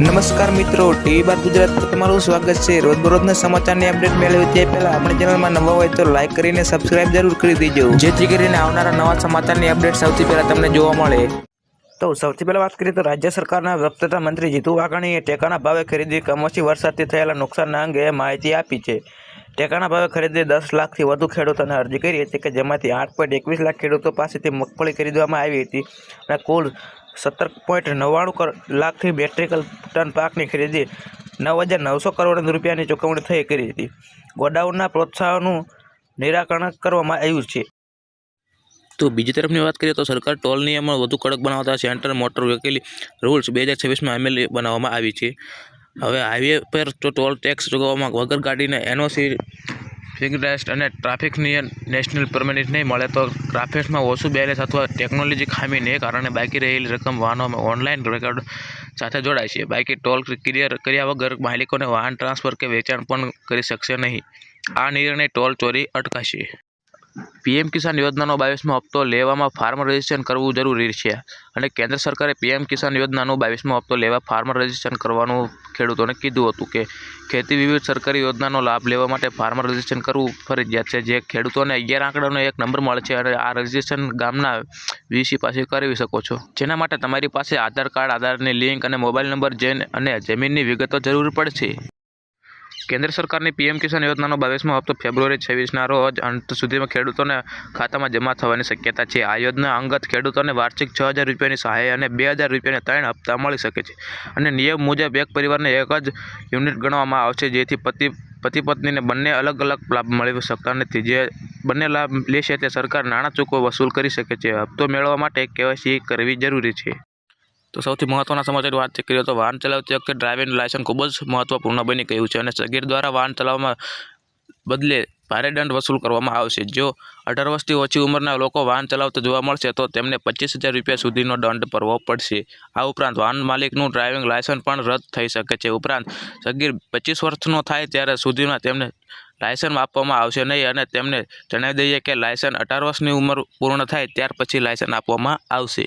નમસ્કાર મિત્રો ટીવી બાર ગુજરાત પર તમારું સ્વાગત છે. રોજબરોજના સમાચારની અપડેટ મેળવી તે પહેલા આપણી ચેનલમાં નવા હોય તો લાઈક કરીને સબસ્ક્રાઇબ જરૂર કરી દેજો. જેથી કરીને આવનારા નવા સમાચારની અપડેટ સૌથી પહેલાં તમને જોવા મળે. તો સૌથી પહેલાં વાત કરીએ તો રાજ્ય સરકારના વક્તતા મંત્રી જીતુ વાઘાણીએ ટેકાના ભાવે ખરીદી કમોસમી વરસાદથી થયેલા નુકસાનના અંગે માહિતી આપી છે. ટેકાના ભાવે ખરીદી દસ લાખથી વધુ ખેડૂતોને અરજી કરી હતી કે જેમાંથી આઠ પોઈન્ટ એકવીસ લાખ ખેડૂતો પાસેથી મગફળી ખરીદવામાં આવી હતી અને કુલ સત્તર પોઈન્ટ નવ્વાણું લાખથી મેટ્રિકલ ટન પાકની ખરીદી નવ હજાર નવસો કરોડ રૂપિયાની ચૂકવણી થઈ કરી હતી. ગોડાઉનના પ્રોત્સાહનનું નિરાકરણ કરવામાં આવ્યું છે. તો બીજી તરફની વાત કરીએ તો સરકાર ટોલ નિયમો વધુ કડક બનાવતા સેન્ટર મોટર વ્હીકલ રૂલ્સ બે હજાર છવ્વીસમાં અમલી બનાવવામાં આવી છે. હવે હાઈવે પર તો ટોલ ટેક્સ ચૂકવવામાં વગર ગાડીને એનઓસી ફિગરેસ્ટ અને ટ્રાફિક નિયમ નેશનલ પરમિટ નહીં મળે તો ટ્રાફિકમાં ઓછું બેલેન્સ અથવા ટેકનોલોજી ખામીને કારણે બાકી રહેલી રકમ વાહનોમાં ઓનલાઈન રેકોર્ડ સાથે જોડાય છે. બાકી ટોલ ક્લિયર કર્યા વગર માલિકોને વાહન ટ્રાન્સફર કે વેચાણ પણ કરી શકશે નહીં. આ નિર્ણય ટોલ ચોરી અટકાશે. પીએમ કિસાન યોજનાનો બાવીસમો હપ્તો લેવામાં ફાર્મર રજિસ્ટ્રેશન કરવું જરૂરી છે અને કેન્દ્ર સરકારે પીએમ કિસાન યોજનાનો બાવીસમો હપ્તો લેવા ફાર્મર રજિસ્ટ્રેશન કરવાનું ખેડૂતોને કીધું હતું કે ખેતી વિવિધ સરકારી યોજનાનો લાભ લેવા માટે ફાર્મર રજિસ્ટ્રેશન કરવું ફરજિયાત છે. જે ખેડૂતોને અગિયાર આંકડાનો એક નંબર મળે છે અને આ રજિસ્ટ્રેશન ગામના વીસી પાસે કરાવી શકો છો. જેના માટે તમારી પાસે આધાર કાર્ડ, આધારની લિંક અને મોબાઈલ નંબર જેન અને જમીનની વિગતો જરૂર પડશે. કેન્દ્ર સરકારની પીએમ કિસાન યોજનાનો બાવીસમો હપ્તો ફેબ્રુઆરી છવ્વીસના રોજ અંત સુધીમાં ખેડૂતોને ખાતામાં જમા થવાની શક્યતા છે. આ યોજના અંગત ખેડૂતોને વાર્ષિક છ હજાર રૂપિયાની સહાય અને બે હજાર રૂપિયાના ત્રણ હપ્તા મળી શકે છે અને નિયમ મુજબ એક પરિવારને એક જ યુનિટ ગણવામાં આવશે, જેથી પતિ પતિ પત્નીને બંને અલગ અલગ લાભ મળી શકતા નથી. જે બંને લાભ લેશે તે સરકાર નાણાં ચૂકવો વસૂલ કરી શકે છે. હપ્તો મેળવવા માટે કેવાયસી કરવી જરૂરી છે. તો સૌથી મહત્વના સમાચારની વાત કરીએ તો વાહન ચલાવતી વખતે ડ્રાઇવિંગ લાયસન્સ ખૂબ જ મહત્વપૂર્ણ બની ગયું છે અને સગીર દ્વારા વાહન ચલાવવામાં બદલે ભારે દંડ વસૂલ કરવામાં આવશે. જો અઢાર વર્ષથી ઓછી ઉંમરના લોકો વાહન ચલાવતા જોવા મળશે, તો તેમને પચીસ હજાર રૂપિયા સુધીનો દંડ ભરવો પડશે. આ ઉપરાંત વાહન માલિકનું ડ્રાઇવિંગ લાયસન્સ પણ રદ થઈ શકે છે. ઉપરાંત સગીર પચીસ વર્ષનો થાય ત્યારે સુધીમાં તેમને લાયસન્સ આપવામાં આવશે નહીં અને તેમને જણાવી દઈએ કે લાયસન્સ અઢાર વર્ષની ઉંમર પૂર્ણ થાય ત્યાર પછી લાયસન્સ આપવામાં આવશે.